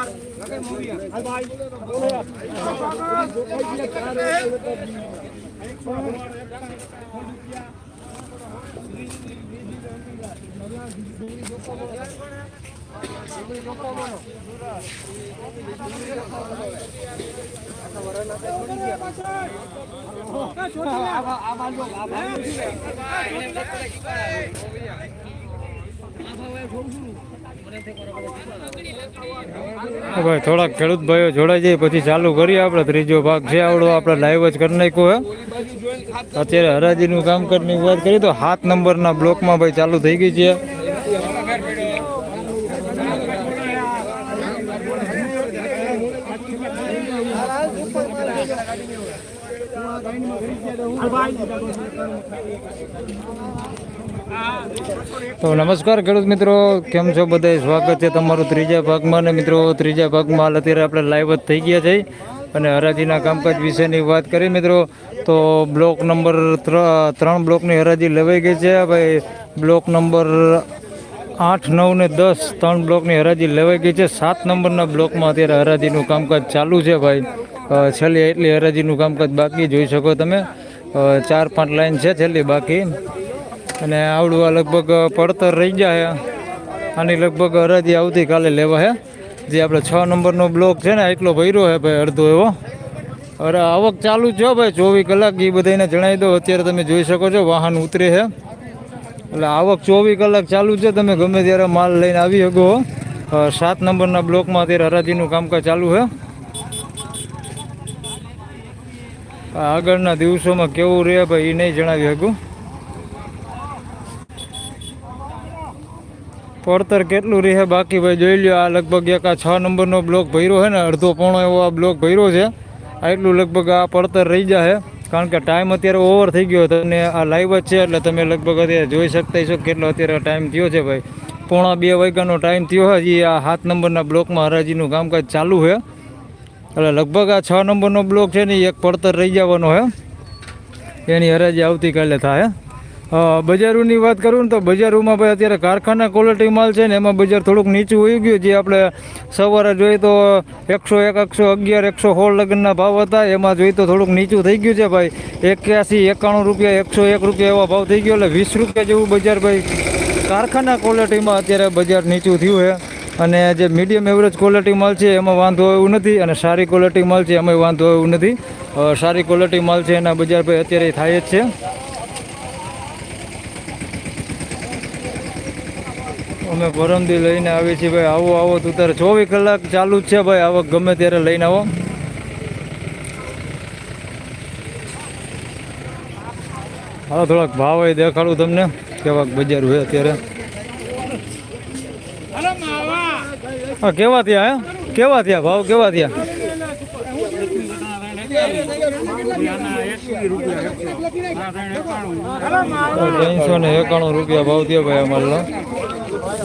તો ભાઈ, થોડાક ખેડૂત ભાઈઓ જોડાઈ જાય, પછી ચાલુ કરીએ આપણે. ત્રીજો ભાગ છે આવડો, આપણે લાઈવ જ કરી નાખ્યો હે. અત્યારે હરાજીનું કામકાજની વાત કરીએ તો સાત નંબરના બ્લોકમાં ભાઈ ચાલુ થઈ ગઈ છે. તો નમસ્કાર ખેડૂત મિત્રો, કેમ છો બધા સ્વાગત છે તમારું ત્રીજા ભાગમાં. ને મિત્રો, ત્રીજા ભાગમાં હાલ અત્યારે આપણે લાઈવ જ થઈ ગયા છે. અને હરાજીના કામકાજ વિશેની વાત કરીએ મિત્રો, તો બ્લોક નંબર ત્રણ બ્લોકની હરાજી લેવાઈ ગઈ છે. ભાઈ બ્લોક નંબર આઠ, નવ ને દસ ત્રણ બ્લોકની હરાજી લેવાઈ ગઈ છે. સાત નંબરના બ્લોકમાં અત્યારે હરાજીનું કામકાજ ચાલુ છે ભાઈ. છેલ્લી એટલી હરાજીનું કામકાજ બાકી જોઈ શકો તમે. ચાર પાંચ લાઈન છે છેલ્લી બાકી. અને આવડું આ લગભગ પડતર રહી જાય. આની લગભગ હરાજી આવતીકાલે લેવા હે. જે આપણે છ નંબરનો બ્લોક છે ને એટલો ભર્યો હે ભાઈ, અડધો એવો. અરે, આવક ચાલુ છે ભાઈ, ચોવીસ કલાક એ બધાને જણાવી દો અત્યારે તમે જોઈ શકો છો, વાહન ઉતરે છે એટલે આવક ચોવીસ કલાક ચાલુ છે, તમે ગમે ત્યારે માલ લઈને આવી શકો સાત નંબરના બ્લોકમાં અત્યારે હરાજીનું કામકાજ ચાલુ છે આગળના દિવસોમાં કેવું રહે ભાઈ એ નહીં જણાવી શકું. પડતર કેટલું રહે બાકી ભાઈ જોઈ લ્યો, આ લગભગ એક આ છ નંબરનો બ્લોક ભર્યો છે ને, અડધો પોણો એવો આ બ્લોક ભર્યો છે. એટલું લગભગ આ પડતર રહી જાય કારણ કે ટાઈમ અત્યારે ઓવર થઈ ગયો હતો અને આ લાઈવ જ છે, એટલે તમે લગભગ અત્યારે જોઈ શકતા છો કેટલો અત્યારે ટાઈમ થયો છે ભાઈ. પોણા બે વાગ્યાનો ટાઈમ થયો હજી આ સાત નંબરના બ્લોકમાં હરાજીનું કામકાજ ચાલુ છે. એટલે લગભગ આ છ નંબરનો બ્લોક છે ને, એક પડતર રહી જવાનો છે. એની હરાજી આવતીકાલે થાય. બજારોની વાત કરું ને તો બજારોમાં ભાઈ અત્યારે કારખાના ક્વોલિટી માલ છે ને એમાં બજાર થોડુંક નીચું હોઈ ગયું જે આપણે સવારે જોઈએ તો એકસો એક, એકસો અગિયાર, એકસો સોળ લગ્નના ભાવ હતા. એમાં જોઈએ તો થોડુંક નીચું થઈ ગયું છે ભાઈ. એક્યાસી, એકાણું રૂપિયા, એકસો એક રૂપિયા એવા ભાવ થઈ ગયો. એટલે વીસ રૂપિયા જેવું બજાર ભાઈ કારખાના ક્વોલિટીમાં અત્યારે બજાર નીચું થયું છે. અને જે મીડિયમ એવરેજ ક્વોલિટી માલ છે એમાં વાંધો એવું નથી અને સારી ક્વોલિટી માલ છે એમાં વાંધો એવું નથી. સારી ક્વોલિટી માલ છે એના બજાર ભાઈ અત્યારે થાય જ છે. અમે પરમદી લઈને આવીએ છીએ ભાઈ. આવો આવો, તું તારે ચોવીસ કલાક ચાલુ જ છે ભાઈ. આવક ગમે ત્યારે લઈને આવો. હાલો, થોડાક ભાવ એ દેખાડું તમને. કેવાક બજાર હોય અત્યારે. હા, કેવા થયા, હે? કેવા થયા ભાવ? કેવા થયા? ત્રણસો ને એકાણું રૂપિયા ભાવ થયો ભાઈ અમારનો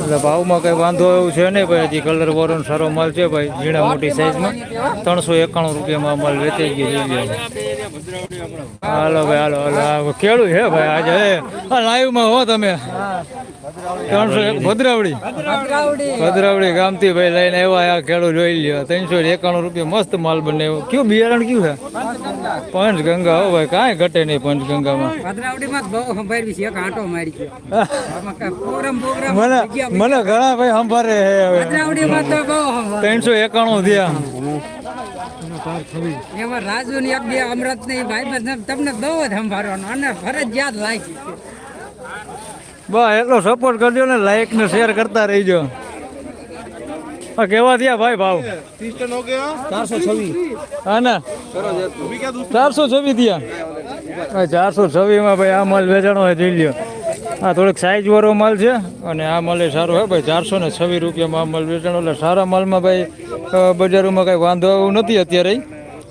એટલે ભાવમાં કઈ વાંધો એવું છે નહીં ભાઈ, હજી કલર વોરન સારો માલ છે ભાઈ, ઝીણા મોટી સાઈઝમાં ત્રણસો એકાણું રૂપિયામાં માલ વેચાઈ ગયો હાલો ભાઈ, હાલો હાલો કેળું છે ભાઈ આજે લાઈવમાં હો તમે. ત્રણસો ભદ્રાવડી ભદ્રાવડી ગામથી ભાઈ લઈને આવ્યા આ જોઈ લ્યો. ત્રણસો એકાણું રૂપિયા મસ્ત માલ બનાવ્યો કયું બિયારણ કયું છે? પંચગંગા. હો ભાઈ કાંઈ ઘટે નહીં પંચગંગામાં. મને મને ઘણા ભાઈ સંભારે છે હવે. ત્રણસો એકાણું થયા. એમાં રાજુ ની એક બે અમૃતની ભાઈ તમને બહુ જ સંભાળવાનો. અને ફરજિયાત લાગી બસ, એટલો સપોર્ટ કરજો ને લાઈક ને શેર કરતા રહીજો. કેવા થયા ભાઈ ભાવ? ચારસો છવ્વીસ હા ના? ચારસો છવ્વીસ થયા. ચારસો છવ્વીસમાં ભાઈ આ માલ વેચાણો હોય જોઈ લ્યો. આ થોડોક સાઈઝ વાળો માલ છે અને આ માલ એ સારો હોય ભાઈ, ચારસો ને છવ્વીસ રૂપિયામાં આ માલ વેચાણો. એટલે સારા માલમાં ભાઈ બજારોમાં કાંઈ વાંધો આવું નથી અત્યારે.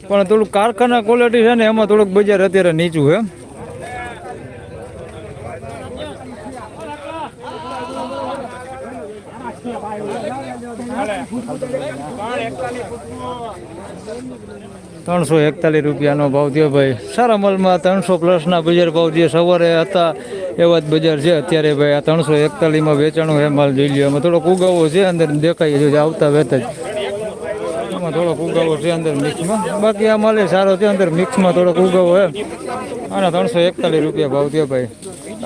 પણ થોડુંક કારખાના ક્વોલિટી છે ને, એમાં થોડુંક બજાર અત્યારે નીચું છે ત્રણસો એકતાલીસ રૂપિયાનો ભાવ થયો ભાઈ. સારા માલમાં ત્રણસો પ્લસના બજાર ભાવ જે સવારે હતા, એવા જ બજાર છે અત્યારે ભાઈ. આ ત્રણસો એકતાલીસમાં વેચાણું એ માલ, જોઈ લ્યો. એમાં થોડોક ઉગાવો છે, અંદર દેખાય છે, આવતા વેત જ. આમાં થોડોક ઉગાવો છે, અંદર મિક્સમાં. બાકી આ માલે સારો છે, અંદર મિક્સમાં થોડોક ઉગાવો એમ. આના ત્રણસો એકતાલીસ રૂપિયા ભાવ થયો ભાઈ.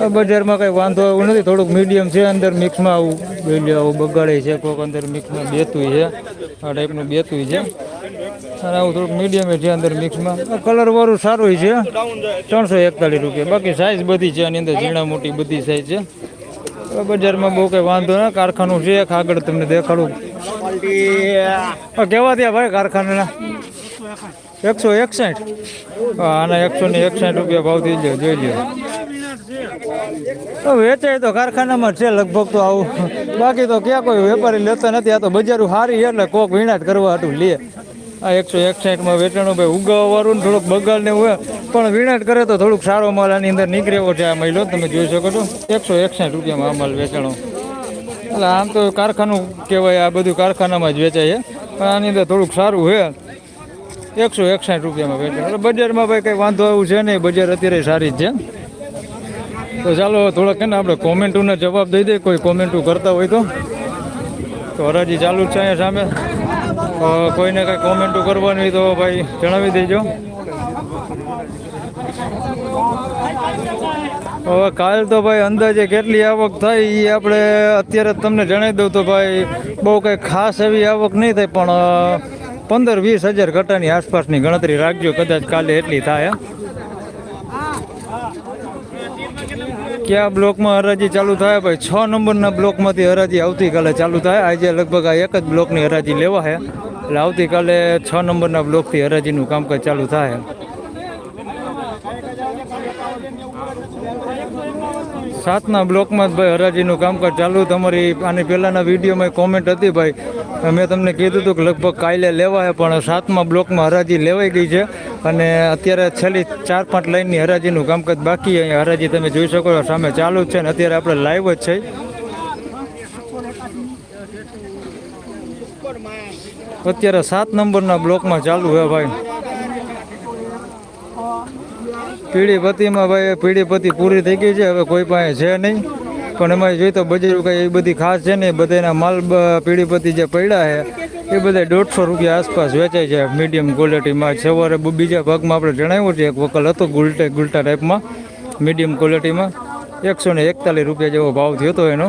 બજારમાં કંઈ વાંધો આવ્યો નથી. થોડુંક મીડિયમ છે, અંદર મિક્સમાં આવું બેલી આવું બગાડે છે. કોઈક અંદર મિક્સમાં બેતુંય છે. આ ટાઈપનું બેતુંય છે. અને આવું થોડુંક મીડિયમ છે અંદર મિક્સમાં કલરવાળું સારું છે. ત્રણસો એકતાલીસ રૂપિયા. બાકી સાઈઝ બધી છે. આની અંદર ઝીણા મોટી બધી સાઈઝ છે. બજારમાં બહુ કંઈ વાંધો ના. કારખાનું છે. એક આગળ તમને દેખાડું. કેવા ત્યાં ભાઈ કારખાનાના? એકસો એકસઠ? આના એકસો ને એકસઠ રૂપિયા ભાવ થઈ જાય જોઈ તો વેચાય તો કારખાનામાં છે લગભગ તો આવું. બાકી તો ક્યાં કોઈ વેપારી લેતા નથી. આ તો બજારું સારી એટલે કોક વીણાટ કરવા હતું લે. આ એકસો એકસાઠમાં વેચાણો ભાઈ ઉગાવવાળું ને થોડુંક બગાડ ને હોય. પણ વીણાટ કરે તો થોડુંક સારો માલ આની અંદર નીકળ્યો છે આ મહિલો. તમે જોઈ શકો છો. એકસો એકસાઠ રૂપિયામાં આ માલ વેચાણો. એટલે આમ તો કારખાનું કહેવાય, આ બધું કારખાનામાં જ વેચાય છે. પણ આની અંદર થોડુંક સારું છે. એકસો એકસાઠ રૂપિયામાં વેચાય એટલે બજારમાં ભાઈ કંઈ વાંધો એવું છે નહીં. બજાર અત્યારે સારી જ છે. તો ચાલો થોડાક ને આપણે કોમેન્ટોને જવાબ દઈ દઈએ કોઈ કોમેન્ટો કરતા હોય તો. તો હરાજી ચાલુ જ છે અહીંયા સામે. કોઈને કાંઈ કોમેન્ટો કરવાની હોય તો ભાઈ જણાવી દેજો. હવે કાલ તો ભાઈ અંદાજે કેટલી આવક થાય એ આપણે અત્યારે તમને જણાવી દઉં તો ભાઈ બહુ કંઈ ખાસ એવી આવક નહીં થાય, પણ પંદર વીસ હજાર ઘટાની આસપાસની ગણતરી રાખજો, કદાચ કાલે એટલી થાય કયા બ્લોકમાં હરાજી ચાલુ થાય? ભાઈ, છ નંબરના બ્લોકમાંથી હરાજી આવતીકાલે ચાલુ થાય. આજે લગભગ આ એક જ બ્લોકની હરાજી લેવા છે એટલે આવતીકાલે છ નંબરના બ્લોકથી હરાજીનું કામકાજ ચાલુ થાય. સાતના બ્લોકમાં જ ભાઈ હરાજીનું કામકાજ ચાલુ. તમારી આની પહેલાંના વિડીયોમાં કોમેન્ટ હતી ભાઈ. મેં તમને કીધું હતું કે લગભગ કાલે લેવાય, પણ સાતમા બ્લોકમાં હરાજી લેવાઈ ગઈ છે. અને અત્યારે છેલ્લી ચાર પાંચ લાઈનની હરાજીનું કામકાજ બાકી અહીંયા હરાજી તમે જોઈ શકો સામે ચાલુ જ છે ને અત્યારે આપણે લાઈવ જ છે. અત્યારે સાત નંબરના બ્લોકમાં ચાલુ છે ભાઈ. પીડીપતિમાં ભાઈ, પીડીપતિ પૂરી થઈ ગઈ છે, હવે કોઈ પાસે છે નહીં. પણ એમાં જોઈએ તો બજાર કંઈ એ બધી ખાસ છે ને બધાના માલ પીડીપતિ જે પડ્યા છે, એ બધા દોઢસો રૂપિયા આસપાસ વેચાય છે મીડિયમ ક્વોલિટીમાં સવારે બીજા ભાગમાં આપણે જણાવ્યું છે, એક વકલ હતો ગુલટે, ગુલટા ટાઈપમાં મીડિયમ ક્વોલિટીમાં એકસો ને એકતાલીસ રૂપિયા જેવો ભાવ થયો હતો એનો.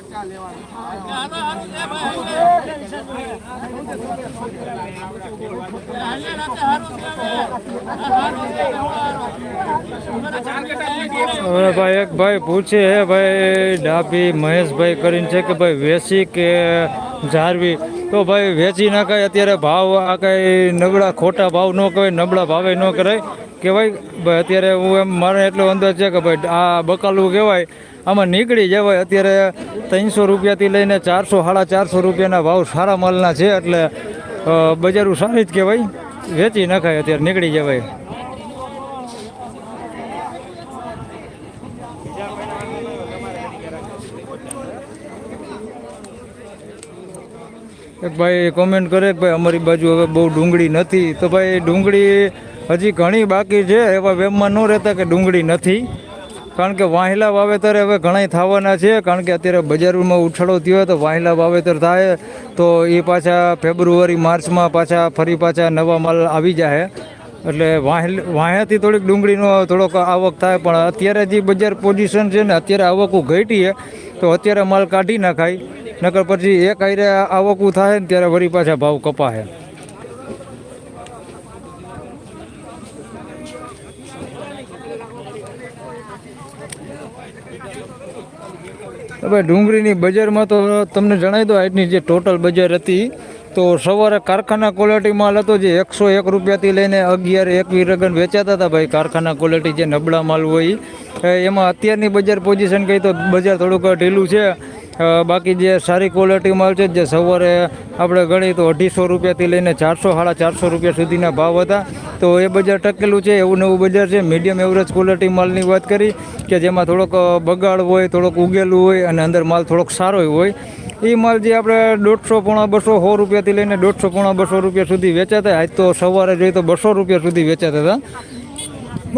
ભાઈ એક ભાઈ પૂછે હે ભાઈ ડાભી મહેશભાઈ કરીને છે કે ભાઈ વેચી કે જારવી? તો ભાઈ વેચી ના નાખાય અત્યારે ભાવ, આ કાંઈ નબળા ખોટા ભાવ ન કહેવાય, નબળા ભાવે ન કરાય. કે ભાઈ અત્યારે હું એમ, મારે એટલો અંદાજ છે કે ભાઈ આ બકાલું કહેવાય આમાં નીકળી જવાય. અત્યારે ત્રણસો રૂપિયાથી લઈને ચારસો, સાડા ચારસો રૂપિયાના ભાવ સારા માલના છે, એટલે બજારું સારી જ કહેવાય. વેચી નખાય, અત્યારે નીકળી જવાય. એક ભાઈ કોમેન્ટ કરે કે ભાઈ, અમારી બાજુ હવે બહુ ડુંગળી નથી. તો ભાઈ, ડુંગળી હજી ઘણી બાકી છે. એવા વેમમાં ન રહેતા કે ડુંગળી નથી. કારણ કે વાહિલા વાવેતર હવે ઘણા થવાના છે. કારણ કે અત્યારે બજારમાં ઉછાળો થયો તો વાહિલા વાવેતર થાય. તો એ પાછા ફેબ્રુઆરી, માર્ચમાં પાછા ફરી પાછા નવા માલ આવી જાય એટલે વાહિલ વાહ્યાથી થોડીક ડુંગળીનો થોડોક આવક થાય. પણ અત્યારે જે બજાર પોઝિશન છે ને, અત્યારે આવકો ઘટી તો અત્યારે માલ કાઢી નાખાય. નકર પછી એક આયરે આવકું થાય ને, ત્યારે વળી પાછા ભાવ કપાય હવે ડુંગળીની બજારમાં તો તમને જણાવી દો આજની જે ટોટલ બજાર હતી, તો સવારે કારખાના ક્વોલિટી માલ હતો જે એકસો એક રૂપિયાથી લઈને અગિયાર એકવીસ રગન વેચાતા હતા ભાઈ કારખાના ક્વોલિટી જે નબળા માલ હોય એમાં અત્યારની બજાર પોઝિશન કહી તો બજાર થોડુંક ઢીલું છે. બાકી જે સારી ક્વોલિટી માલ છે જે સવારે આપણે ગણી તો અઢીસો રૂપિયાથી લઈને ચારસો, સાડા ચારસો રૂપિયા સુધીના ભાવ હતા. તો એ બજાર ટકેલું છે, એવું નવું બજાર છે. મીડિયમ એવરેજ ક્વોલિટી માલની વાત કરી કે જેમાં થોડોક બગાડ હોય, થોડોક ઉગેલું હોય અને અંદર માલ થોડોક સારો હોય. એ માલ જે આપણે દોઢસો પોણા બસો, સો રૂપિયાથી લઈને દોઢસો પોણા બસો રૂપિયા સુધી વેચાતા આજ તો સવારે જોઈએ તો બસો રૂપિયા સુધી વેચાતા હતા.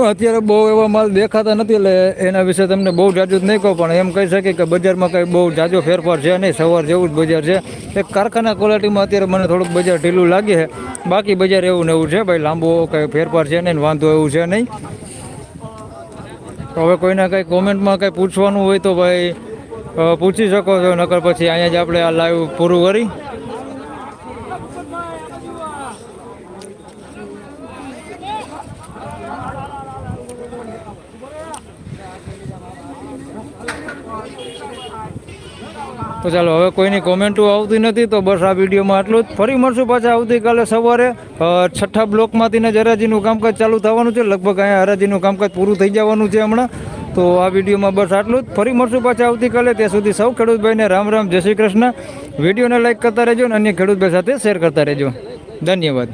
અત્યારે બહુ એવા માલ દેખાતા નથી, એટલે એના વિશે તમને બહુ જાજુ જ નહીં કહું, પણ એમ કહી શકીએ કે બજારમાં કંઈ બહુ જાજો ફેરફાર છે નહીં, સવાર જેવું જ બજાર છે. એક કારખાના ક્વોલિટીમાં અત્યારે મને થોડુંક બજાર ઢીલું લાગે છે. બાકી બજાર એવું ને એવું છે, ભાઈ લાંબો કંઈ ફેરફાર છે નહીં વાંધો એવું છે નહીં. હવે કોઈને કંઈ કોમેન્ટમાં કંઈ પૂછવાનું હોય તો ભાઈ પૂછી શકો છો, નકર પછી અહીંયા જ આપણે આ લાઈવ પૂરું કરી. તો ચાલો, હવે કોઈની કોમેન્ટો આવતી નથી તો બસ આ વિડીયોમાં આટલું જ. ફરી મળશું પાછા આવતીકાલે સવારે. છઠ્ઠા બ્લોકમાંથી જ હરાજીનું કામકાજ ચાલુ થવાનું છે. લગભગ અહીંયા હરાજીનું કામકાજ પૂરું થઈ જવાનું છે હમણાં. તો આ વિડીયોમાં બસ આટલું જ. ફરી મળશું પાછા આવતીકાલે. ત્યાં સુધી સૌ ખેડૂતભાઈને રામ રામ, જય શ્રી કૃષ્ણ. વિડીયોને લાઇક કરતા રહેજો અને અન્ય ખેડૂતભાઈ સાથે શેર કરતા રહેજો. ધન્યવાદ.